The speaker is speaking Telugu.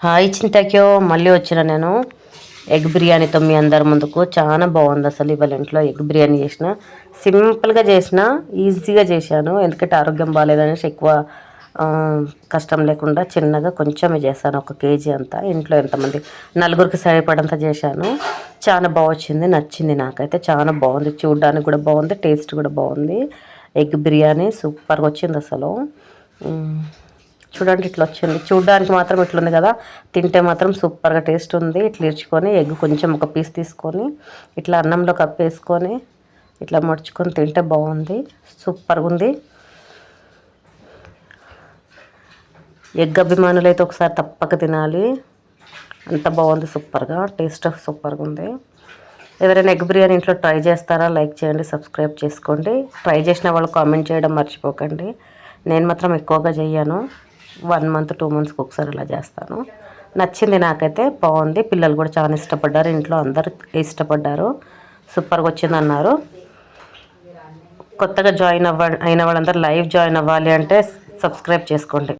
హాయ్ చింతక్యో మళ్ళీ వచ్చిన నేను. ఎగ్ బిర్యానీతో మీ అందరి ముందుకు చాలా బాగుంది అసలు ఇవాళ ఇంట్లో ఎగ్ బిర్యానీ చేసిన. సింపుల్గా చేసిన ఈజీగా చేశాను. ఎందుకంటే ఆరోగ్యం బాగాలేదనేసి ఎక్కువ కష్టం లేకుండా చిన్నగా కొంచెమే చేశాను. ఒక కేజీ అంతా. ఇంట్లో ఎంతమంది నలుగురికి సరిపడంత చేశాను. చాలా బాగా వచ్చింది నచ్చింది నాకైతే. చాలా బాగుంది. చూడడానికి కూడా బాగుంది టేస్ట్ కూడా బాగుంది. ఎగ్ బిర్యానీ సూపర్గా వచ్చింది అసలు. చూడండి ఇట్లా వచ్చింది. చూడడానికి మాత్రం ఇట్లుంది కదా. తింటే మాత్రం సూపర్గా టేస్ట్ ఉంది. ఇట్లా ఇర్చుకొని ఎగ్ కొంచెం ఒక పీస్ తీసుకొని ఇట్లా అన్నంలో కప్పేసుకొని ఇట్లా మడుచుకొని తింటే బాగుంది. సూపర్గా ఉంది. ఎగ్ అభిమానులు అయితే ఒకసారి తప్పక తినాలి. అంత బాగుంది సూపర్గా. టేస్ట్ సూపర్గా ఉంది. ఎవరైనా ఎగ్ బిర్యానీ ఇంట్లో ట్రై చేస్తారా లైక్ చేయండి సబ్స్క్రైబ్ చేసుకోండి. ట్రై చేసిన వాళ్ళు కామెంట్ చేయడం మర్చిపోకండి. నేను మాత్రం ఎక్కువగా చేయను వన్ మంత్ టూ మంత్స్కి ఒకసారి ఇలా చేస్తాను. నచ్చింది నాకైతే బాగుంది. పిల్లలు కూడా చాలా ఇష్టపడ్డారు. ఇంట్లో అందరు ఇష్టపడ్డారు. సూపర్గా వచ్చింది అన్నారు కొత్తగా జాయిన్ అవ్వ అయిన వాళ్ళందరూ లైవ్ జాయిన్ అవ్వాలి అంటే సబ్స్క్రైబ్ చేసుకోండి.